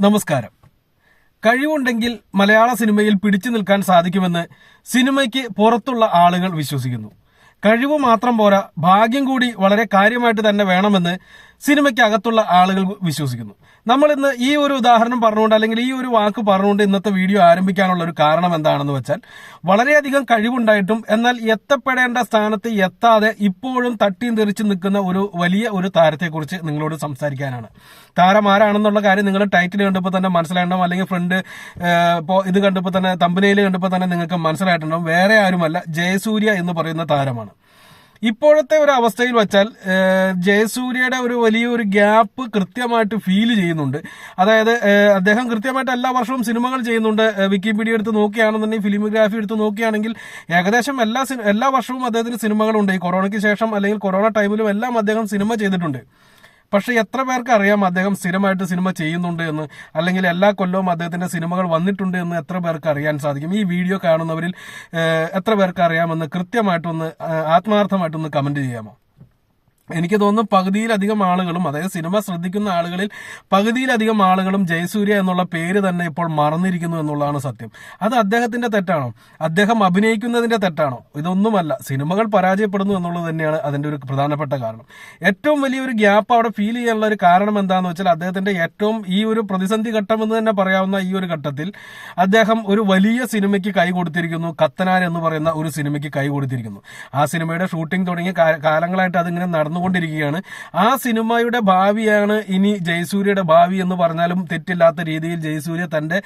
നമസ്കാരം. കഴിവുണ്ടെങ്കിൽ മലയാള സിനിമയിൽ പിടിച്ചു നിൽക്കാൻ സാധിക്കുമെന്ന് സിനിമയ്ക്ക് പുറത്തുള്ള ആളുകൾ വിശ്വസിക്കുന്നു. കഴിവ് മാത്രം പോരാ ഭാഗ്യം കൂടി വളരെ കാര്യമായിട്ട് തന്നെ വേണമെന്ന് സിനിമയ്ക്കകത്തുള്ള ആളുകൾ വിശ്വസിക്കുന്നു. നമ്മൾ ഇന്ന് ഈ ഒരു ഉദാഹരണം പറഞ്ഞുകൊണ്ട് അല്ലെങ്കിൽ ഈ ഒരു വാക്ക് പറഞ്ഞുകൊണ്ട് ഇന്നത്തെ വീഡിയോ ആരംഭിക്കാനുള്ള ഒരു കാരണം എന്താണെന്ന് വെച്ചാൽ വളരെയധികം കഴിവുണ്ടായിട്ടും എന്നാൽ എത്തപ്പെടേണ്ട സ്ഥാനത്ത് എത്താതെ ഇപ്പോഴും തട്ടിയും തെറിച്ച് നിൽക്കുന്ന ഒരു വലിയ ഒരു താരത്തെക്കുറിച്ച് നിങ്ങളോട് സംസാരിക്കാനാണ്. താരം ആരാണെന്നുള്ള കാര്യം നിങ്ങൾ ടൈറ്റിൽ കണ്ടപ്പോൾ തന്നെ മനസ്സിലായിട്ടുണ്ടാവും. അല്ലെങ്കിൽ ഫ്രണ്ട് ഇപ്പോൾ ഇത് കണ്ടപ്പോൾ തന്നെ തമ്പനയിൽ കണ്ടപ്പോൾ തന്നെ നിങ്ങൾക്ക് മനസ്സിലായിട്ടുണ്ടാവും. വേറെ ആരുമല്ല ജയസൂര്യ എന്ന് പറയുന്ന താരമാണ്. ഇപ്പോഴത്തെ ഒരു അവസ്ഥയിൽ വെച്ചാൽ ജയസൂര്യയുടെ ഒരു വലിയൊരു ഗ്യാപ്പ് കൃത്യമായിട്ട് ഫീൽ ചെയ്യുന്നുണ്ട്. അതായത് അദ്ദേഹം കൃത്യമായിട്ട് എല്ലാ വർഷവും സിനിമകൾ ചെയ്യുന്നുണ്ട്. വിക്കിപീഡിയ എടുത്ത് നോക്കുകയാണെന്നുണ്ടെങ്കിൽ ഫിലിമോഗ്രാഫി എടുത്ത് നോക്കുകയാണെങ്കിൽ ഏകദേശം എല്ലാ എല്ലാ വർഷവും അദ്ദേഹത്തിന് സിനിമകളുണ്ട്. ഈ കൊറോണയ്ക്ക് ശേഷം അല്ലെങ്കിൽ കൊറോണ ടൈമിലും എല്ലാം അദ്ദേഹം സിനിമ ചെയ്തിട്ടുണ്ട്. പക്ഷെ എത്ര പേർക്ക് അറിയാം അദ്ദേഹം സ്ഥിരമായിട്ട് സിനിമ ചെയ്യുന്നുണ്ട് എന്ന്? അല്ലെങ്കിൽ എല്ലാ കൊല്ലവും അദ്ദേഹത്തിന്റെ സിനിമകൾ വന്നിട്ടുണ്ട് എന്ന് എത്ര പേർക്ക് അറിയാൻ സാധിക്കും? ഈ വീഡിയോ കാണുന്നവരിൽ എത്ര പേർക്ക് അറിയാമെന്ന് കൃത്യമായിട്ടൊന്ന് ആത്മാർത്ഥമായിട്ടൊന്ന് കമന്റ് ചെയ്യാമോ? എനിക്ക് തോന്നുന്നു പകുതിയിലധികം ആളുകളും അതായത് സിനിമ ശ്രദ്ധിക്കുന്ന ആളുകളിൽ പകുതിയിലധികം ആളുകളും ജയസൂര്യ എന്നുള്ള പേര് തന്നെ ഇപ്പോൾ മറന്നിരിക്കുന്നു എന്നുള്ളതാണ് സത്യം. അത് അദ്ദേഹത്തിന്റെ തെറ്റാണോ? അദ്ദേഹം അഭിനയിക്കുന്നതിന്റെ തെറ്റാണോ? ഇതൊന്നുമല്ല. സിനിമകൾ പരാജയപ്പെടുന്നു എന്നുള്ളത് തന്നെയാണ് അതിന്റെ ഒരു പ്രധാനപ്പെട്ട കാരണം. ഏറ്റവും വലിയൊരു ഗ്യാപ്പ് അവിടെ ഫീൽ ചെയ്യാനുള്ള ഒരു കാരണം എന്താണെന്ന് വെച്ചാൽ അദ്ദേഹത്തിന്റെ ഏറ്റവും ഈ ഒരു പ്രതിസന്ധി ഘട്ടം എന്ന് തന്നെ പറയാവുന്ന ഈ ഒരു ഘട്ടത്തിൽ അദ്ദേഹം ഒരു വലിയ സിനിമയ്ക്ക് കൈ കൊടുത്തിരിക്കുന്നു. കത്തനാർ എന്ന് പറയുന്ന ഒരു സിനിമയ്ക്ക് കൈ കൊടുത്തിരിക്കുന്നു. ആ സിനിമയുടെ ഷൂട്ടിംഗ് തുടങ്ങിയ കാലങ്ങളായിട്ട് അതിങ്ങനെ നടന്നുകൊണ്ടിരിക്കുകയാണ്. ആ സിനിമയുടെ ഭാവിയാണ് ഇനി ജയസൂര്യയുടെ ഭാവി എന്ന് പറഞ്ഞാലും തെറ്റില്ലാത്ത രീതിയിൽ ജയസൂര്യ തന്റെ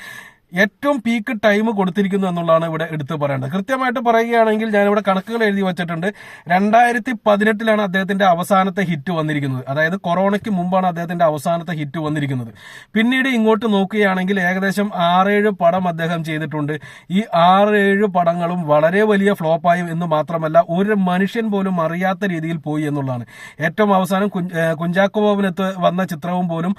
ഏറ്റവും പീക്ക് ടൈം കൊടുത്തിരിക്കുന്നു എന്നുള്ളതാണ് ഇവിടെ എടുത്തു പറയേണ്ടത്. കൃത്യമായിട്ട് പറയുകയാണെങ്കിൽ ഞാനിവിടെ കണക്കുകൾ എഴുതി വെച്ചിട്ടുണ്ട്. രണ്ടായിരത്തി പതിനെട്ടിലാണ് അദ്ദേഹത്തിന്റെ അവസാനത്തെ ഹിറ്റ് വന്നിരിക്കുന്നത്. അതായത് കൊറോണയ്ക്ക് മുമ്പാണ് അദ്ദേഹത്തിന്റെ അവസാനത്തെ ഹിറ്റ് വന്നിരിക്കുന്നത്. പിന്നീട് ഇങ്ങോട്ട് നോക്കുകയാണെങ്കിൽ ഏകദേശം ആറേഴ് പടം അദ്ദേഹം ചെയ്തിട്ടുണ്ട്. ഈ ആറേഴ് പടങ്ങളും വളരെ വലിയ ഫ്ലോപ്പായും എന്ന് മാത്രമല്ല ഒരു മനുഷ്യൻ പോലും അറിയാത്ത രീതിയിൽ പോയി എന്നുള്ളതാണ്. ഏറ്റവും അവസാനം കുഞ്ച- ഏഹ് കുഞ്ചാക്കോ വന്ന ചിത്രവും പോലും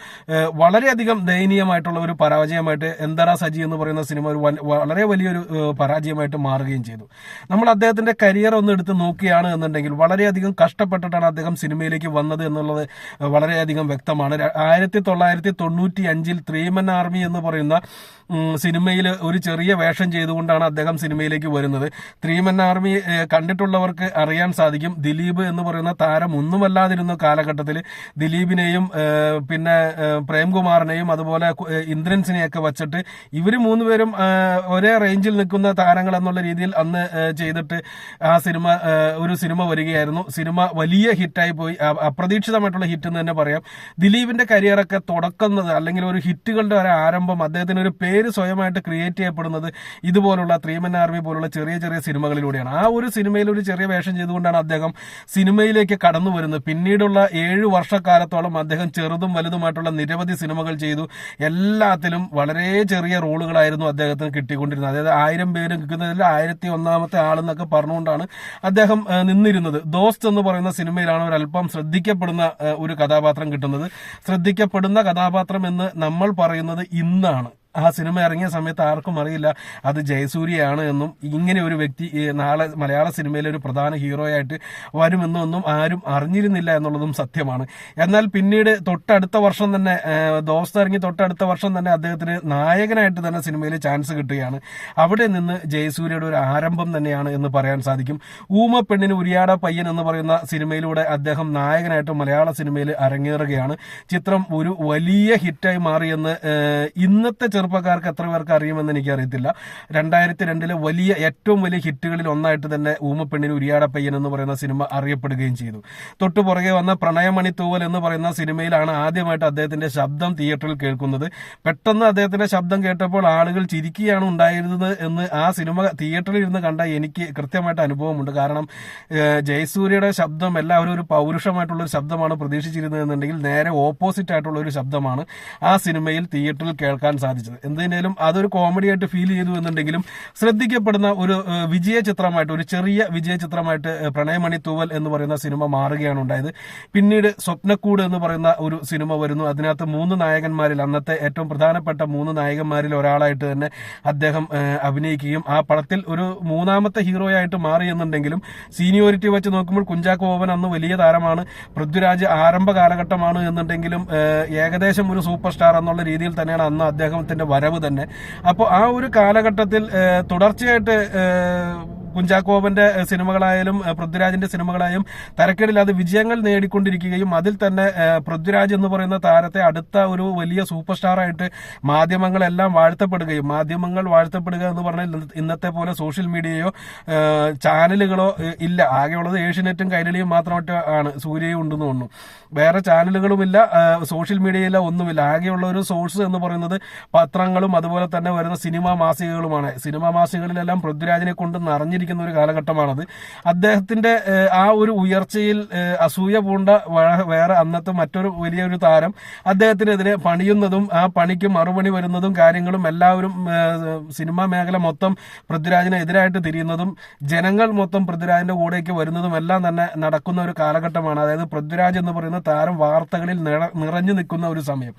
വളരെയധികം ദയനീയമായിട്ടുള്ള ഒരു പരാജയമായിട്ട് എന്തറ സജി എന്ന് പറയുന്ന സിനിമ ഒരു വളരെ വലിയൊരു പരാജയമായിട്ട് മാറുകയും ചെയ്തു. നമ്മൾ അദ്ദേഹത്തിന്റെ കരിയർ ഒന്ന് എടുത്ത് നോക്കുകയാണ് എന്നുണ്ടെങ്കിൽ വളരെയധികം കഷ്ടപ്പെട്ടിട്ടാണ് അദ്ദേഹം സിനിമയിലേക്ക് വന്നത് എന്നുള്ളത് വളരെയധികം വ്യക്തമാണ്. ആയിരത്തി തൊള്ളായിരത്തി തൊണ്ണൂറ്റി അഞ്ചിൽ ത്രീമൻ ആർമി എന്ന് പറയുന്ന സിനിമയിൽ ഒരു ചെറിയ വേഷം ചെയ്തുകൊണ്ടാണ് അദ്ദേഹം സിനിമയിലേക്ക് വരുന്നത്. ത്രീമൻ ആർമി കണ്ടിട്ടുള്ളവർക്ക് അറിയാൻ സാധിക്കും. ദിലീപ് എന്ന് പറയുന്ന താരം ഒന്നുമല്ലാതിരുന്ന കാലഘട്ടത്തിൽ ദിലീപിനെയും പിന്നെ പ്രേംകുമാറിനെയും അതുപോലെ ഇന്ദ്രൻസിനെയൊക്കെ വച്ചിട്ട് ഇവർ മൂന്നുപേരും പേരും ഒരേ റേഞ്ചിൽ നിൽക്കുന്ന താരങ്ങൾ എന്നുള്ള രീതിയിൽ അന്ന് ചെയ്തിട്ട് ആ സിനിമ ഒരു സിനിമ വരികയായിരുന്നു. സിനിമ വലിയ ഹിറ്റായി പോയി. അപ്രതീക്ഷിതമായിട്ടുള്ള ഹിറ്റ് എന്ന് തന്നെ പറയാം. ദിലീപിന്റെ കരിയറൊക്കെ തുടക്കുന്നത് അല്ലെങ്കിൽ ഒരു ഹിറ്റുകളുടെ ഒരു ആരംഭം അദ്ദേഹത്തിന് ഒരു പേര് സ്വയമായിട്ട് ക്രിയേറ്റ് ചെയ്യപ്പെടുന്നത് ഇതുപോലുള്ള ത്രീമൻ ആർമി പോലുള്ള ചെറിയ ചെറിയ സിനിമകളിലൂടെയാണ്. ആ ഒരു സിനിമയിൽ ഒരു ചെറിയ വേഷം ചെയ്തുകൊണ്ടാണ് അദ്ദേഹം സിനിമയിലേക്ക് കടന്നു വരുന്നത്. പിന്നീടുള്ള ഏഴ് വർഷക്കാലത്തോളം അദ്ദേഹം ചെറുതും വലുതുമായിട്ടുള്ള നിരവധി സിനിമകൾ ചെയ്തു. എല്ലാത്തിലും വളരെ ചെറിയ റോളുകളായിരുന്നു അദ്ദേഹത്തിന് കിട്ടിക്കൊണ്ടിരുന്നത്. അതായത് ആയിരം പേര് നിൽക്കുന്നതിൽ ആയിരത്തി ഒന്നാമത്തെ ആളെന്നൊക്കെ പറഞ്ഞുകൊണ്ടാണ് അദ്ദേഹം നിന്നിരുന്നത്. ദോസ്ത് എന്ന് പറയുന്ന സിനിമയിലാണ് ഒരു അല്പം ശ്രദ്ധിക്കപ്പെടുന്ന ഒരു കഥാപാത്രം കിട്ടുന്നത്. ശ്രദ്ധിക്കപ്പെടുന്ന കഥാപാത്രം എന്ന് നമ്മൾ പറയുന്നത് ഇന്നാണ്. ആ സിനിമ ഇറങ്ങിയ സമയത്ത് ആർക്കും അറിയില്ല അത് ജയസൂര്യയാണ് എന്നും ഇങ്ങനെ ഒരു വ്യക്തി നാളെ മലയാള സിനിമയിലെ ഒരു പ്രധാന ഹീറോയായിട്ട് വരുമെന്നൊന്നും ആരും അറിഞ്ഞിരുന്നില്ല എന്നുള്ളതും സത്യമാണ്. എന്നാൽ പിന്നീട് തൊട്ടടുത്ത വർഷം തന്നെ ദോസ്ത ഇറങ്ങി തൊട്ടടുത്ത വർഷം തന്നെ അദ്ദേഹത്തിന് നായകനായിട്ട് തന്നെ സിനിമയിൽ ചാൻസ് കിട്ടുകയാണ്. അവിടെ നിന്ന് ജയസൂര്യയുടെ ഒരു ആരംഭം തന്നെയാണ് എന്ന് പറയാൻ സാധിക്കും. ഊമ പെണ്ണിന് ഉരിയാട പയ്യൻ എന്ന് പറയുന്ന സിനിമയിലൂടെ അദ്ദേഹം നായകനായിട്ട് മലയാള സിനിമയിൽ അരങ്ങേറുകയാണ്. ചിത്രം ഒരു വലിയ ഹിറ്റായി മാറിയെന്ന് ഇന്നത്തെ ചെറുപ്പക്കാർക്ക് എത്ര പേർക്ക് അറിയുമെന്ന് എനിക്കറിയത്തില്ല. രണ്ടായിരത്തി രണ്ടിലെ വലിയ ഏറ്റവും വലിയ ഹിറ്റുകളിൽ ഒന്നായിട്ട് തന്നെ ഊമപ്പെണ്ണിന് ഉരിയാടപ്പയ്യൻ എന്ന് പറയുന്ന സിനിമ അറിയപ്പെടുകയും ചെയ്തു. തൊട്ടു പുറകെ വന്ന പ്രണയമണി തൂവൽ എന്ന് പറയുന്ന സിനിമയിലാണ് ആദ്യമായിട്ട് അദ്ദേഹത്തിന്റെ ശബ്ദം തിയേറ്ററിൽ കേൾക്കുന്നത്. പെട്ടെന്ന് അദ്ദേഹത്തിന്റെ ശബ്ദം കേട്ടപ്പോൾ ആളുകൾ ചിരിക്കുകയാണ് ഉണ്ടായിരുന്നത് എന്ന് ആ സിനിമ തിയേറ്ററിൽ ഇരുന്ന് കണ്ട എനിക്ക് കൃത്യമായിട്ട് അനുഭവമുണ്ട്. കാരണം ജയസൂര്യയുടെ ശബ്ദം എല്ലാവരും ഒരു പൗരുഷമായിട്ടുള്ള ഒരു ശബ്ദമാണ് പ്രതീക്ഷിച്ചിരുന്നത് എന്നുണ്ടെങ്കിൽ നേരെ ഓപ്പോസിറ്റ് ആയിട്ടുള്ള ഒരു ശബ്ദമാണ് ആ സിനിമയിൽ തിയേറ്ററിൽ കേൾക്കാൻ സാധിച്ചത്. സാധിച്ചത് എന്തിനേലും അതൊരു കോമഡി ആയിട്ട് ഫീൽ ചെയ്തു എന്നുണ്ടെങ്കിലും ശ്രദ്ധിക്കപ്പെടുന്ന ഒരു വിജയ ചിത്രമായിട്ട് ഒരു ചെറിയ വിജയ ചിത്രമായിട്ട് പ്രണയമണി തൂവൽ എന്ന് പറയുന്ന സിനിമ മാറുകയാണ് ഉണ്ടായത്. പിന്നീട് സ്വപ്നക്കൂട് എന്ന് പറയുന്ന ഒരു സിനിമ വരുന്നു. അതിനകത്ത് മൂന്ന് നായകന്മാരിൽ അന്നത്തെ ഏറ്റവും പ്രധാനപ്പെട്ട മൂന്ന് നായകന്മാരിൽ ഒരാളായിട്ട് തന്നെ അദ്ദേഹം അഭിനയിക്കുകയും ആ പടത്തിൽ ഒരു മൂന്നാമത്തെ ഹീറോയായിട്ട് മാറി എന്നുണ്ടെങ്കിലും സീനിയോറിറ്റി വെച്ച് നോക്കുമ്പോൾ കുഞ്ചാക്കോ അന്ന് വലിയ താരമാണ്. പൃഥ്വിരാജ് ആരംഭ കാലഘട്ടമാണ് എന്നുണ്ടെങ്കിലും ഏകദേശം ഒരു സൂപ്പർ സ്റ്റാർ എന്നുള്ള രീതിയിൽ തന്നെയാണ് അന്ന് അദ്ദേഹത്തിന്റെ വരവ് തന്നെ. അപ്പോൾ ആ ഒരു കാലഘട്ടത്തിൽ തുടർച്ചയായിട്ട് കുഞ്ചാക്കോബന്റെ സിനിമകളായാലും പൃഥ്വിരാജിന്റെ സിനിമകളായും തരക്കേടില്ലാതെ വിജയങ്ങൾ നേടിക്കൊണ്ടിരിക്കുകയും അതിൽ തന്നെ പൃഥ്വിരാജ് എന്ന് പറയുന്ന താരത്തെ അടുത്ത ഒരു വലിയ സൂപ്പർ സ്റ്റാറായിട്ട് മാധ്യമങ്ങളെല്ലാം വാഴ്ത്തപ്പെടുകയും മാധ്യമങ്ങൾ വാഴ്ത്തപ്പെടുക എന്ന് പറഞ്ഞാൽ ഇന്നത്തെ പോലെ സോഷ്യൽ മീഡിയയോ ചാനലുകളോ ഇല്ല. ആകെയുള്ളത് ഏഷ്യനെറ്റും കൈരളിയും മാത്രമായിട്ട് ആണ്. സൂര്യയും ഉണ്ടെന്ന് തോന്നുന്നു. വേറെ ചാനലുകളുമില്ല സോഷ്യൽ മീഡിയയില്ല ഒന്നുമില്ല. ആകെയുള്ള ഒരു സോഴ്സ് എന്ന് പറയുന്നത് പത്രങ്ങളും അതുപോലെ തന്നെ വരുന്ന സിനിമാ മാസികകളുമാണ്. സിനിമാ മാസികകളിലെല്ലാം പൃഥ്വിരാജിനെ കൊണ്ട് നിറഞ്ഞിരിക്കുന്ന ഒരു കാലഘട്ടമാണത്. അദ്ദേഹത്തിന്റെ ആ ഒരു ഉയർച്ചയിൽ അസൂയ പൂണ്ട വേറെ അന്നത്തെ മറ്റൊരു വലിയൊരു താരം അദ്ദേഹത്തിനെതിരെ പണിയുന്നതും ആ പണിക്ക് മറുപടി വരുന്നതും കാര്യങ്ങളും എല്ലാവരും സിനിമാ മേഖല മൊത്തം പൃഥ്വിരാജിനെ എതിരായിട്ട് തിരിയുന്നതും ജനങ്ങൾ മൊത്തം പൃഥ്വിരാജിന്റെ കൂടെയൊക്കെ വരുന്നതും എല്ലാം തന്നെ നടക്കുന്ന ഒരു കാലഘട്ടമാണ്. അതായത് പൃഥ്വിരാജ് എന്ന് പറയുന്ന താരം വാർത്തകളിൽ നിറഞ്ഞു നിൽക്കുന്ന ഒരു സമയം.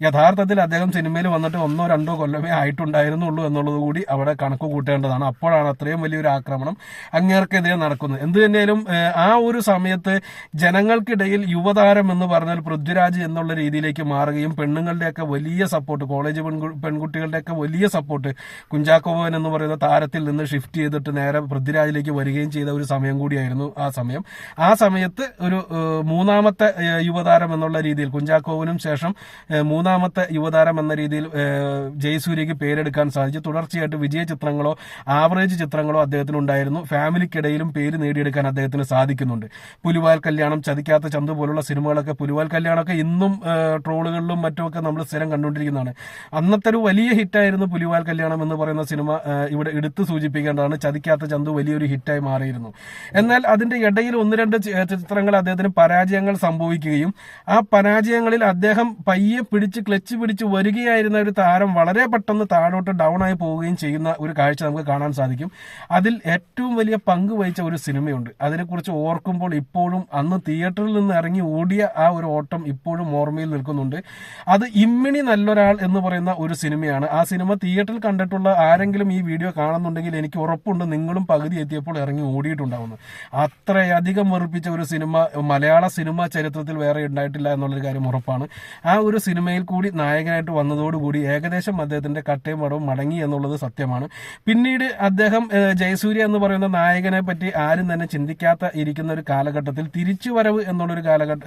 യഥാർത്ഥത്തിൽ അദ്ദേഹം സിനിമയിൽ വന്നിട്ട് ഒന്നോ രണ്ടോ കൊല്ലമേ ആയിട്ടുണ്ടായിരുന്നുള്ളൂ എന്നുള്ളത് കൂടി അവിടെ കണക്ക് കൂട്ടേണ്ടതാണ്. അപ്പോഴാണ് അത്രയും വലിയൊരു ആക്രമണം അങ്ങേർക്കെതിരെ നടക്കുന്നത്. എന്ത് തന്നെയാലും ആ ഒരു സമയത്ത് ജനങ്ങൾക്കിടയിൽ യുവതാരം എന്ന് പറഞ്ഞാൽ പൃഥ്വിരാജ് എന്നുള്ള രീതിയിലേക്ക് മാറുകയും പെണ്ണുങ്ങളുടെയൊക്കെ വലിയ സപ്പോർട്ട് കോളേജ് പെൺകുട്ടികളുടെയൊക്കെ വലിയ സപ്പോർട്ട് കുഞ്ചാക്കോവൻ എന്ന് പറയുന്ന താരത്തിൽ നിന്ന് ഷിഫ്റ്റ് ചെയ്തിട്ട് നേരെ പൃഥ്വിരാജിലേക്ക് വരികയും ചെയ്ത ഒരു സമയം കൂടിയായിരുന്നു ആ സമയം. ആ സമയത്ത് ഒരു മൂന്നാമത്തെ യുവതാരം എന്നുള്ള രീതിയിൽ കുഞ്ചാക്കോവിനും ശേഷം ഏഹ്, മൂന്നാമത്തെ യുവതാരം എന്ന രീതിയിൽ ജയസൂര്യക്ക് പേരെടുക്കാൻ സാധിച്ചു. തുടർച്ചയായിട്ട് വിജയ ചിത്രങ്ങളോ ആവറേജ് ചിത്രങ്ങളോ അദ്ദേഹത്തിന് ഉണ്ടായിരുന്നു ഫാമിലിക്കിടയിലും പേര് നേടിയെടുക്കാൻ അദ്ദേഹത്തിന് സാധിക്കുന്നുണ്ട്. പുലിവാൽ കല്യാണം ചതിക്കാത്ത ചന്തു പോലുള്ള സിനിമകളൊക്കെ പുലിവാൽ കല്യാണമൊക്കെ ഇന്നും ട്രോളുകളിലും മറ്റുമൊക്കെ നമ്മൾ സ്ഥിരം കണ്ടുകൊണ്ടിരിക്കുന്നതാണ്. അന്നത്തെ ഒരു വലിയ ഹിറ്റായിരുന്നു പുലിവാൽ കല്യാണം എന്ന് പറയുന്ന സിനിമ ഇവിടെ എടുത്തു സൂചിപ്പിക്കേണ്ടതാണ്. ചതിക്കാത്ത ചന്തു വലിയൊരു ഹിറ്റായി മാറിയിരുന്നു. എന്നാൽ അതിന്റെ ഇടയിൽ ഒന്ന് രണ്ട് ചിത്രങ്ങൾ അദ്ദേഹത്തിന് പരാജയങ്ങൾ സംഭവിക്കുകയും ആ പരാജയങ്ങളിൽ അദ്ദേഹം പയ്യെ പിടിച്ച് ക്ലച്ച് പിടിച്ച് വരികയായിരുന്ന ഒരു താരം വളരെ പെട്ടെന്ന് താഴോട്ട് ഡൗൺ ആയി പോവുകയും ചെയ്യുന്ന ഒരു കാഴ്ച നമുക്ക് കാണാൻ സാധിക്കും. അതിൽ ഏറ്റവും വലിയ പങ്ക് വഹിച്ച ഒരു സിനിമയുണ്ട്. അതിനെക്കുറിച്ച് ഓർക്കുമ്പോൾ ഇപ്പോഴും അന്ന് തിയേറ്ററിൽ നിന്ന് ഇറങ്ങി ഓടിയ ആ ഒരു ഓട്ടം ഇപ്പോഴും ഓർമ്മയിൽ നിൽക്കുന്നുണ്ട്. അത് ഇമ്മിണി നല്ലൊരാൾ എന്ന് പറയുന്ന ഒരു സിനിമയാണ്. ആ സിനിമ തിയേറ്ററിൽ കണ്ടിട്ടുള്ള ആരെങ്കിലും ഈ വീഡിയോ കാണുന്നുണ്ടെങ്കിൽ എനിക്ക് ഉറപ്പുണ്ട് നിങ്ങളും പകുതി എത്തിയപ്പോൾ ഇറങ്ങി ഓടിയിട്ടുണ്ടാവുന്നു. അത്രയധികം വെറുപ്പിച്ച ഒരു സിനിമ മലയാള സിനിമ ചരിത്രത്തിൽ വേറെ ഉണ്ടായിട്ടില്ല എന്നുള്ളൊരു കാര്യം ഉറപ്പാണ്. ആ ഒരു സിനിമയിൽ കൂടി നായകനായിട്ട് വന്നതോടുകൂടി ഏകദേശം അദ്ദേഹത്തിന്റെ കട്ടയും മടവും മടങ്ങി എന്നുള്ളത് സത്യമാണ്. പിന്നീട് അദ്ദേഹം ജയസൂര്യ എന്ന് പറയുന്ന നായകനെ പറ്റി ആരും തന്നെ ചിന്തിക്കാത്ത ഇരിക്കുന്ന ഒരു കാലഘട്ടത്തിൽ തിരിച്ചുവരവ് എന്നുള്ളൊരു കാലഘട്ട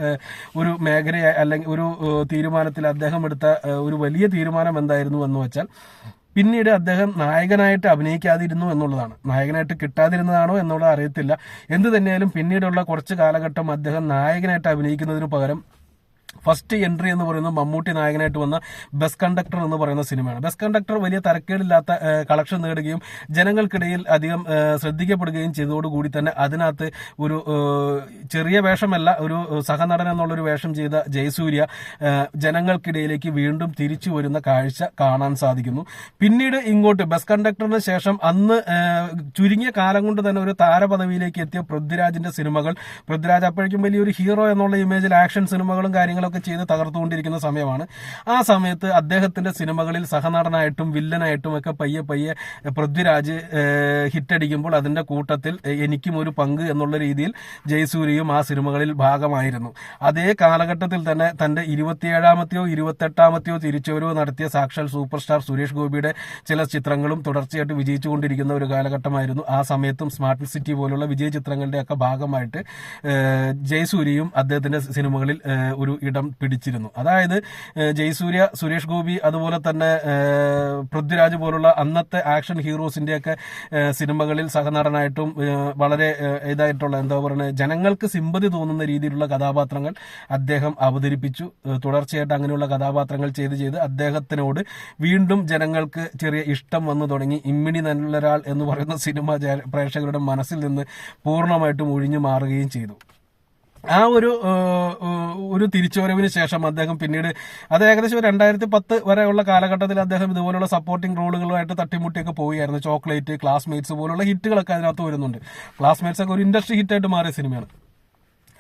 ഒരു മേഖല അല്ലെങ്കിൽ ഒരു തീരുമാനത്തിൽ അദ്ദേഹം എടുത്ത ഒരു വലിയ തീരുമാനം എന്തായിരുന്നു എന്ന് വെച്ചാൽ പിന്നീട് അദ്ദേഹം നായകനായിട്ട് അഭിനയിക്കാതിരുന്നു എന്നുള്ളതാണ്. നായകനായിട്ട് കിട്ടാതിരുന്നതാണോ എന്നുള്ളത് അറിയത്തില്ല. എന്ത് തന്നെയാലും പിന്നീടുള്ള കുറച്ച് കാലഘട്ടം അദ്ദേഹം നായകനായിട്ട് അഭിനയിക്കുന്നതിന് പകരം ഫസ്റ്റ് എൻട്രി എന്ന് പറയുന്നത് മമ്മൂട്ടി നായകനായിട്ട് വന്ന ബസ് കണ്ടക്ടർ എന്ന് പറയുന്ന സിനിമയാണ്. ബസ് കണ്ടക്ടർ വലിയ തരക്കേടില്ലാത്ത കളക്ഷൻ നേടുകയും ജനങ്ങൾക്കിടയിൽ അധികം ശ്രദ്ധിക്കപ്പെടുകയും ചെയ്തതോടുകൂടി തന്നെ അതിനകത്ത് ഒരു ചെറിയ വേഷമല്ല ഒരു സഹനടൻ എന്നുള്ളൊരു വേഷം ചെയ്ത ജയസൂര്യ ജനങ്ങൾക്കിടയിലേക്ക് വീണ്ടും തിരിച്ചു വരുന്ന കാഴ്ച കാണാൻ സാധിക്കുന്നു. പിന്നീട് ഇങ്ങോട്ട് ബസ് കണ്ടക്ടറിന് ശേഷം അന്ന് ചുരുങ്ങിയ കാലം കൊണ്ട് തന്നെ ഒരു താരപദവിയിലേക്ക് എത്തിയ പൃഥ്വിരാജിന്റെ സിനിമകൾ പൃഥ്വിരാജ് അപ്പോഴേക്കും വലിയൊരു ഹീറോ എന്നുള്ള ഇമേജിൽ ആക്ഷൻ സിനിമകളും കാര്യങ്ങളൊക്കെ ചെയ്ത് തകർത്തുകൊണ്ടിരിക്കുന്ന സമയമാണ്. ആ സമയത്ത് അദ്ദേഹത്തിന്റെ സിനിമകളിൽ സഹനടനായിട്ടും വില്ലനായിട്ടും ഒക്കെ പയ്യെ പയ്യെ പൃഥ്വിരാജ് ഹിറ്റടിക്കുമ്പോൾ അതിന്റെ കൂട്ടത്തിൽ എനിക്കും ഒരു പങ്ക് എന്നുള്ള രീതിയിൽ ജയസൂര്യയും ആ സിനിമകളിൽ ഭാഗമായിരുന്നു. അതേ കാലഘട്ടത്തിൽ തന്നെ തന്റെ ഇരുപത്തിയേഴാമത്തെയോ ഇരുപത്തെട്ടാമത്തെയോ തിരിച്ചവരോ നടത്തിയ സാക്ഷാൽ സൂപ്പർ സ്റ്റാർ സുരേഷ് ഗോപിയുടെ ചില ചിത്രങ്ങളും തുടർച്ചയായിട്ട് വിജയിച്ചുകൊണ്ടിരിക്കുന്ന ഒരു കാലഘട്ടമായിരുന്നു. ആ സമയത്തും സ്മാർട്ട് സിറ്റി പോലുള്ള വിജയ ചിത്രങ്ങളുടെയൊക്കെ ഭാഗമായിട്ട് ജയസൂര്യയും അദ്ദേഹത്തിന്റെ സിനിമകളിൽ ഒരു ഇടം പിടിച്ചിരുന്നു. അതായത് ജയസൂര്യ സുരേഷ് ഗോപി അതുപോലെ തന്നെ പൃഥ്വിരാജ് പോലുള്ള അന്നത്തെ ആക്ഷൻ ഹീറോസിന്റെയൊക്കെ സിനിമകളിൽ സഹനടനായിട്ടും വളരെ ഇതായിട്ടുള്ള എന്താ പറയുക ജനങ്ങൾക്ക് സിമ്പതി തോന്നുന്ന രീതിയിലുള്ള കഥാപാത്രങ്ങൾ അദ്ദേഹം അവതരിപ്പിച്ചു. തുടർച്ചയായിട്ട് അങ്ങനെയുള്ള കഥാപാത്രങ്ങൾ ചെയ്ത് ചെയ്ത് അദ്ദേഹത്തിനോട് വീണ്ടും ജനങ്ങൾക്ക് ചെറിയ ഇഷ്ടം വന്നു തുടങ്ങി. ഇമ്മിണി നല്ലൊരാൾ എന്ന് പറയുന്ന സിനിമ പ്രേക്ഷകരുടെ മനസ്സിൽ നിന്ന് പൂർണമായിട്ടും ഒഴിഞ്ഞു മാറുകയും ചെയ്തു. ആ ഒരു ഒരു തിരിച്ചുവരവിന് ശേഷം അദ്ദേഹം പിന്നീട് അത് ഏകദേശം രണ്ടായിരത്തി പത്ത് വരെയുള്ള കാലഘട്ടത്തിൽ അദ്ദേഹം ഇതുപോലുള്ള സപ്പോർട്ടിംഗ് റോളുകളുമായിട്ട് തട്ടിമുട്ടിയൊക്കെ പോവുകയായിരുന്നു. ചോക്ലേറ്റ് ക്ലാസ്മേറ്റ്സ് പോലുള്ള ഹിറ്റുകളൊക്കെ അതിനകത്ത് വരുന്നുണ്ട്. ക്ലാസ്മേറ്റ്സ് ഒക്കെ ഒരു ഇൻഡസ്ട്രി ഹിറ്റായിട്ട് മാറിയ സിനിമയാണ്.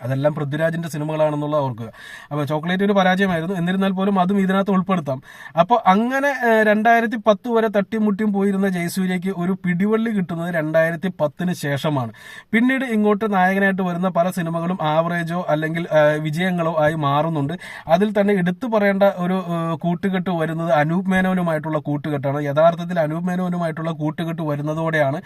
അതെല്ലാം പൃഥ്വിരാജിന്റെ സിനിമകളാണെന്നുള്ള ഓർക്കുക. അപ്പോൾ ചോക്ലേറ്റ് ഒരു പരാജയമായിരുന്നു. എന്നിരുന്നാൽ പോലും അതും ഇതിനകത്ത് ഉൾപ്പെടുത്താം. അപ്പോൾ അങ്ങനെ രണ്ടായിരത്തി പത്ത് വരെ തട്ടിമുട്ടിയും പോയിരുന്ന ജയസൂര്യയ്ക്ക് ഒരു പിടിവള്ളി കിട്ടുന്നത് രണ്ടായിരത്തി പത്തിന് ശേഷമാണ്. പിന്നീട് ഇങ്ങോട്ട് നായകനായിട്ട് വരുന്ന പല സിനിമകളും ആവറേജോ അല്ലെങ്കിൽ വിജയങ്ങളോ ആയി മാറുന്നുണ്ട്. അതിൽ തന്നെ എടുത്തു പറയേണ്ട ഒരു കൂട്ടുകെട്ട് വരുന്നത് അനൂപ് മേനോനുമായിട്ടുള്ള കൂട്ടുകെട്ടാണ്. യഥാർത്ഥത്തിൽ അനൂപ് മേനോനുമായിട്ടുള്ള കൂട്ടുകെട്ട് വരുന്നതോടെയാണ്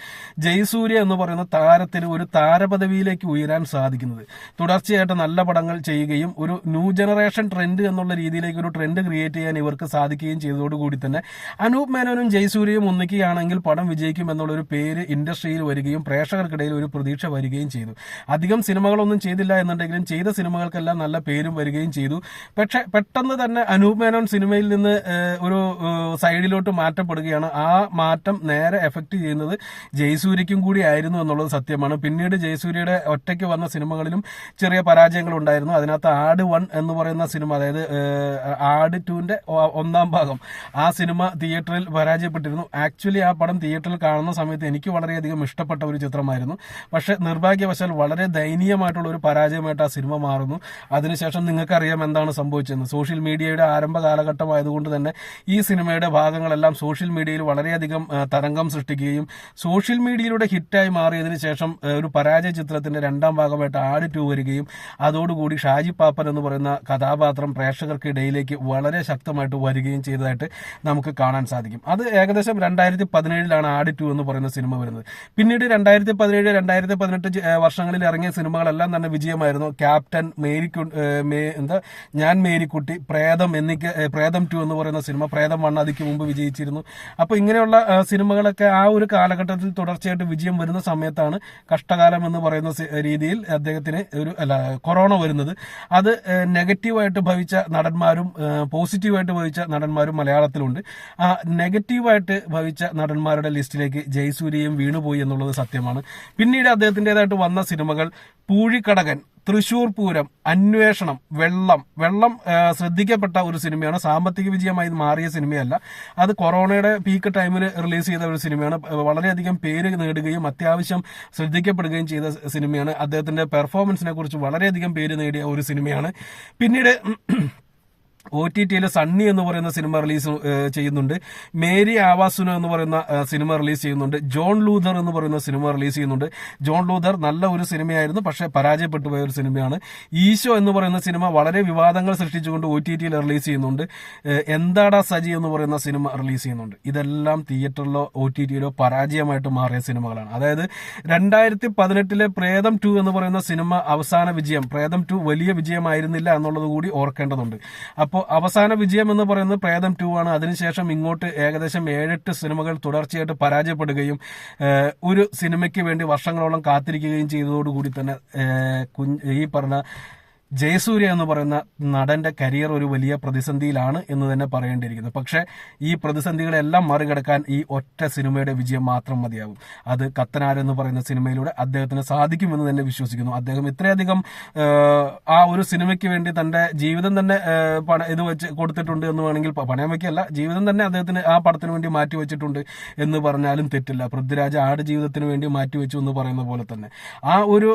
ജയസൂര്യ എന്ന് പറയുന്ന താരത്തിന് ഒരു താരപദവിയിലേക്ക് ഉയരാൻ സാധിക്കുന്നത്. തുടർച്ചയായിട്ട് നല്ല പടങ്ങൾ ചെയ്യുകയും ഒരു ന്യൂ ജനറേഷൻ ട്രെൻഡ് എന്നുള്ള രീതിയിലേക്ക് ഒരു ട്രെൻഡ് ക്രിയേറ്റ് ചെയ്യാൻ ഇവർക്ക് സാധിക്കുകയും ചെയ്തതോടുകൂടി തന്നെ അനൂപ് മേനോനും ജയസൂര്യയും ഒന്നിക്കുകയാണെങ്കിൽ പടം വിജയിക്കും എന്നുള്ളൊരു പേര് ഇൻഡസ്ട്രിയിൽ വരികയും പ്രേക്ഷകർക്കിടയിൽ ഒരു പ്രതീക്ഷ വരികയും ചെയ്തു. അധികം സിനിമകളൊന്നും ചെയ്തില്ല എന്നുണ്ടെങ്കിലും ചെയ്ത സിനിമകൾക്കെല്ലാം നല്ല പേരും വരികയും ചെയ്തു. പക്ഷെ പെട്ടെന്ന് തന്നെ അനൂപ് മേനോൻ സിനിമയിൽ നിന്ന് ഒരു സൈഡിലോട്ട് മാറ്റപ്പെടുകയാണ്. ആ മാറ്റം നേരെ എഫക്ട് ചെയ്യുന്നത് ജയസൂര്യക്കും കൂടി ആയിരുന്നു എന്നുള്ളത് സത്യമാണ്. പിന്നീട് ജയസൂര്യയുടെ ഒറ്റയ്ക്ക് വന്ന സിനിമകളിലും ചെറിയ പരാജയങ്ങൾ ഉണ്ടായിരുന്നു അതിനകത്ത് ആട് വൺ എന്ന് പറയുന്ന സിനിമ അതായത് ആട് ടുവിന്റെ ഒന്നാം ഭാഗം ആ സിനിമ തിയേറ്ററിൽ പരാജയപ്പെട്ടിരുന്നു. ആക്ച്വലി ആ പടം തിയേറ്ററിൽ കാണുന്ന സമയത്ത് എനിക്ക് വളരെയധികം ഇഷ്ടപ്പെട്ട ഒരു ചിത്രമായിരുന്നു. പക്ഷെ നിർഭാഗ്യവശാൽ വളരെ ദയനീയമായിട്ടുള്ള ഒരു പരാജയമായിട്ട് ആ സിനിമ മാറുന്നു. അതിനുശേഷം നിങ്ങൾക്കറിയാം എന്താണ് സംഭവിച്ചതെന്ന്. സോഷ്യൽ മീഡിയയുടെ ആരംഭ കാലഘട്ടമായതുകൊണ്ട് തന്നെ ഈ സിനിമയുടെ ഭാഗങ്ങളെല്ലാം സോഷ്യൽ മീഡിയയിൽ വളരെയധികം തരംഗം സൃഷ്ടിക്കുകയും സോഷ്യൽ മീഡിയയിലൂടെ ഹിറ്റായി മാറിയതിനു ശേഷം ഒരു പരാജയ ചിത്രത്തിന്റെ രണ്ടാം ഭാഗമായിട്ട് ആട് ടു വരികയും അതോടുകൂടി ഷാജി പാപ്പൻ എന്ന് പറയുന്ന കഥാപാത്രം പ്രേക്ഷകർക്ക് ഇടയിലേക്ക് വളരെ ശക്തമായിട്ട് വരികയും ചെയ്തതായിട്ട് നമുക്ക് കാണാൻ സാധിക്കും. അത് ഏകദേശം രണ്ടായിരത്തി പതിനേഴിലാണ് ആടി ടു എന്ന് പറയുന്ന സിനിമ വരുന്നത്. പിന്നീട് രണ്ടായിരത്തി പതിനേഴ് രണ്ടായിരത്തി പതിനെട്ട് വർഷങ്ങളിൽ ഇറങ്ങിയ സിനിമകളെല്ലാം തന്നെ വിജയമായിരുന്നു. ക്യാപ്റ്റൻ മേരിക്കു എന്താ ഞാൻ മേരിക്കുട്ടി പ്രേതം എന്നിക്ക് പ്രേതം ടു എന്ന് പറയുന്ന സിനിമ പ്രേതം വൺ അതിക്ക് മുമ്പ് വിജയിച്ചിരുന്നു. അപ്പോൾ ഇങ്ങനെയുള്ള സിനിമകളൊക്കെ ആ ഒരു കാലഘട്ടത്തിൽ തുടർച്ചയായിട്ട് വിജയം വരുന്ന സമയത്താണ് കഷ്ടകാലം എന്ന് പറയുന്ന രീതിയിൽ അദ്ദേഹത്തിന് ഒരു അല്ല കൊറോണ വരുന്നത്. അത് നെഗറ്റീവായിട്ട് ഭവിച്ച നടന്മാരും പോസിറ്റീവായിട്ട് ഭവിച്ച നടന്മാരും മലയാളത്തിലുണ്ട്. ആ നെഗറ്റീവായിട്ട് ഭവിച്ച നടന്മാരുടെ ലിസ്റ്റിലേക്ക് ജയസൂര്യയും വീണുപോയി എന്നുള്ളത് സത്യമാണ്. പിന്നീട് അദ്ദേഹത്തിന്റെതായിട്ട് വന്ന സിനിമകൾ പൂഴിക്കടകൻ തൃശൂർ പൂരം അന്വേഷണം വെള്ളം. വെള്ളം ശ്രദ്ധിക്കപ്പെട്ട ഒരു സിനിമയാണ്. സാമ്പത്തിക വിജയമായി മാറിയ സിനിമയല്ല. അത് കൊറോണയുടെ പീക്ക് ടൈമിൽ റിലീസ് ചെയ്ത ഒരു സിനിമയാണ്. വളരെയധികം പേര് നേടുകയും അത്യാവശ്യം ശ്രദ്ധിക്കപ്പെടുകയും ചെയ്ത സിനിമയാണ്. അദ്ദേഹത്തിന്റെ പെർഫോമൻസിനെ കുറിച്ച് വളരെയധികം പേര് നേടിയ ഒരു സിനിമയാണ്. പിന്നീട് ഒ ടി ടിയിൽ സണ്ണി എന്ന് പറയുന്ന സിനിമ റിലീസ് ചെയ്യുന്നുണ്ട്. മേരി ആവാസുന എന്ന് പറയുന്ന സിനിമ റിലീസ് ചെയ്യുന്നുണ്ട്. ജോൺ ലൂഥർ എന്ന് പറയുന്ന സിനിമ റിലീസ് ചെയ്യുന്നുണ്ട്. ജോൺ ലൂഥർ നല്ല ഒരു സിനിമയായിരുന്നു പക്ഷേ പരാജയപ്പെട്ടു പോയ ഒരു സിനിമയാണ്. ഈശോ എന്ന് പറയുന്ന സിനിമ വളരെ വിവാദങ്ങൾ സൃഷ്ടിച്ചുകൊണ്ട് ഒ ടി ടിയിൽ റിലീസ് ചെയ്യുന്നുണ്ട്. എന്താടാ സജി എന്ന് പറയുന്ന സിനിമ റിലീസ് ചെയ്യുന്നുണ്ട്. ഇതെല്ലാം തിയേറ്ററിലോ ഒ ടി ടിയിലോ പരാജയമായിട്ട് മാറിയ സിനിമകളാണ്. അതായത് രണ്ടായിരത്തി പതിനെട്ടിലെ പ്രേതം ടു എന്ന് പറയുന്ന സിനിമ അവസാന വിജയം പ്രേതം ടു വലിയ വിജയമായിരുന്നില്ല എന്നുള്ളത് കൂടി ഓർക്കേണ്ടതുണ്ട്. അപ്പോൾ അവസാന വിജയം എന്ന് പറയുന്നത് പ്രേതം ടു ആണ്. അതിനുശേഷം ഇങ്ങോട്ട് ഏകദേശം ഏഴെട്ട് സിനിമകൾ തുടർച്ചയായിട്ട് പരാജയപ്പെടുകയും ഒരു സിനിമയ്ക്ക് വേണ്ടി വർഷങ്ങളോളം കാത്തിരിക്കുകയും ചെയ്തതോടുകൂടി തന്നെ ഈ പറഞ്ഞ ജയസൂര്യ എന്ന് പറയുന്ന നടന്റെ കരിയർ ഒരു വലിയ പ്രതിസന്ധിയിലാണ് എന്ന് തന്നെ പറയേണ്ടിയിരിക്കുന്നു. പക്ഷെ ഈ പ്രതിസന്ധികളെല്ലാം മറികടക്കാൻ ഈ ഒറ്റ സിനിമയുടെ വിജയം മാത്രം മതിയാകും. അത് കത്തനാർ എന്ന് പറയുന്ന സിനിമയിലൂടെ അദ്ദേഹത്തിന് സാധിക്കുമെന്ന് തന്നെ വിശ്വസിക്കുന്നു. അദ്ദേഹം ഇത്രയധികം ആ ഒരു സിനിമയ്ക്ക് വേണ്ടി തന്റെ ജീവിതം തന്നെ പണ ഇത് വെച്ച് കൊടുത്തിട്ടുണ്ട് എന്ന് വേണമെങ്കിൽ പണയം വയ്ക്കല്ല ജീവിതം തന്നെ അദ്ദേഹത്തിന് ആ പടത്തിന് വേണ്ടി മാറ്റി വെച്ചിട്ടുണ്ട് എന്ന് പറഞ്ഞാലും തെറ്റില്ല. പൃഥ്വിരാജ് ആട് ജീവിതത്തിന് വേണ്ടി മാറ്റിവെച്ചു എന്ന് പറയുന്ന പോലെ തന്നെ. ആ ഒരു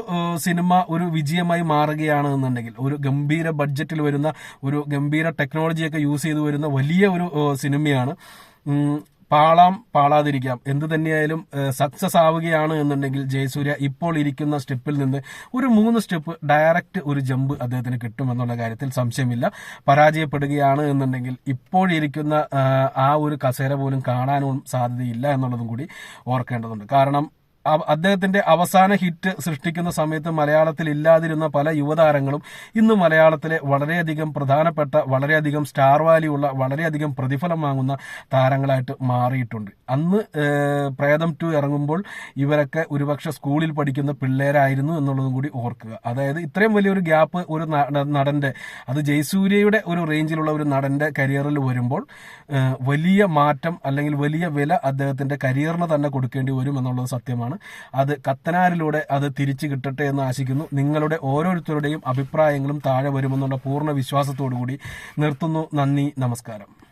സിനിമ ഒരു വിജയമായി മാറുകയാണ് എന്നുണ്ടെങ്കിൽ ഒരു ഗംഭീര ബഡ്ജറ്റിൽ വരുന്ന ഒരു ഗംഭീര ടെക്നോളജിയൊക്കെ യൂസ് ചെയ്ത് വരുന്ന വലിയ ഒരു സിനിമയാണ്. പാളാം പാളാതിരിക്കാം. എന്ത് തന്നെയായാലും സക്സസ് ആവുകയാണ് എന്നുണ്ടെങ്കിൽ ജയസൂര്യ ഇപ്പോൾ ഇരിക്കുന്ന സ്റ്റെപ്പിൽ നിന്ന് ഒരു മൂന്ന് സ്റ്റെപ്പ് ഡയറക്റ്റ് ഒരു ജമ്പ് അദ്ദേഹത്തിന് കിട്ടുമെന്നുള്ള കാര്യത്തിൽ സംശയമില്ല. പരാജയപ്പെടുകയാണ് എന്നുണ്ടെങ്കിൽ ഇപ്പോഴിരിക്കുന്ന ആ, ഒരു കസേര പോലും കാണാനും സാധ്യതയില്ല എന്നുള്ളതും കൂടി ഓർക്കേണ്ടതുണ്ട്. കാരണം അദ്ദേഹത്തിന്റെ അവസാന ഹിറ്റ് സൃഷ്ടിക്കുന്ന സമയത്ത് മലയാളത്തിൽ ഇല്ലാതിരുന്ന പല യുവതാരങ്ങളും ഇന്ന് മലയാളത്തിലെ വളരെയധികം പ്രധാനപ്പെട്ട വളരെയധികം സ്റ്റാർ വാല്യൂ ഉള്ള വളരെയധികം പ്രതിഫലം വാങ്ങുന്ന താരങ്ങളായിട്ട് മാറിയിട്ടുണ്ട്. അന്ന് പ്രേതം ടു ഇറങ്ങുമ്പോൾ ഇവരൊക്കെ ഒരുപക്ഷെ സ്കൂളിൽ പഠിക്കുന്ന പിള്ളേരായിരുന്നു എന്നുള്ളതും കൂടി ഓർക്കുക. അതായത് ഇത്രയും വലിയൊരു ഗ്യാപ്പ് ഒരു നടന്റെ അത് ജയസൂര്യയുടെ ഒരു റേഞ്ചിലുള്ള ഒരു നടന്റെ കരിയറിൽ വരുമ്പോൾ വലിയ മാറ്റം അല്ലെങ്കിൽ വലിയ വില അദ്ദേഹത്തിന്റെ കരിയറിന് തന്നെ കൊടുക്കേണ്ടി വരും എന്നുള്ളത് സത്യമാണ്. അത് കത്തനാരിലൂടെ അത് തിരിച്ചു കിട്ടട്ടെ എന്ന് ആശിക്കുന്നു. നിങ്ങളുടെ ഓരോരുത്തരുടെയും അഭിപ്രായങ്ങളും താഴെ വരുമെന്നുള്ള പൂർണ വിശ്വാസത്തോടു കൂടി നിർത്തുന്നു. നന്ദി നമസ്കാരം.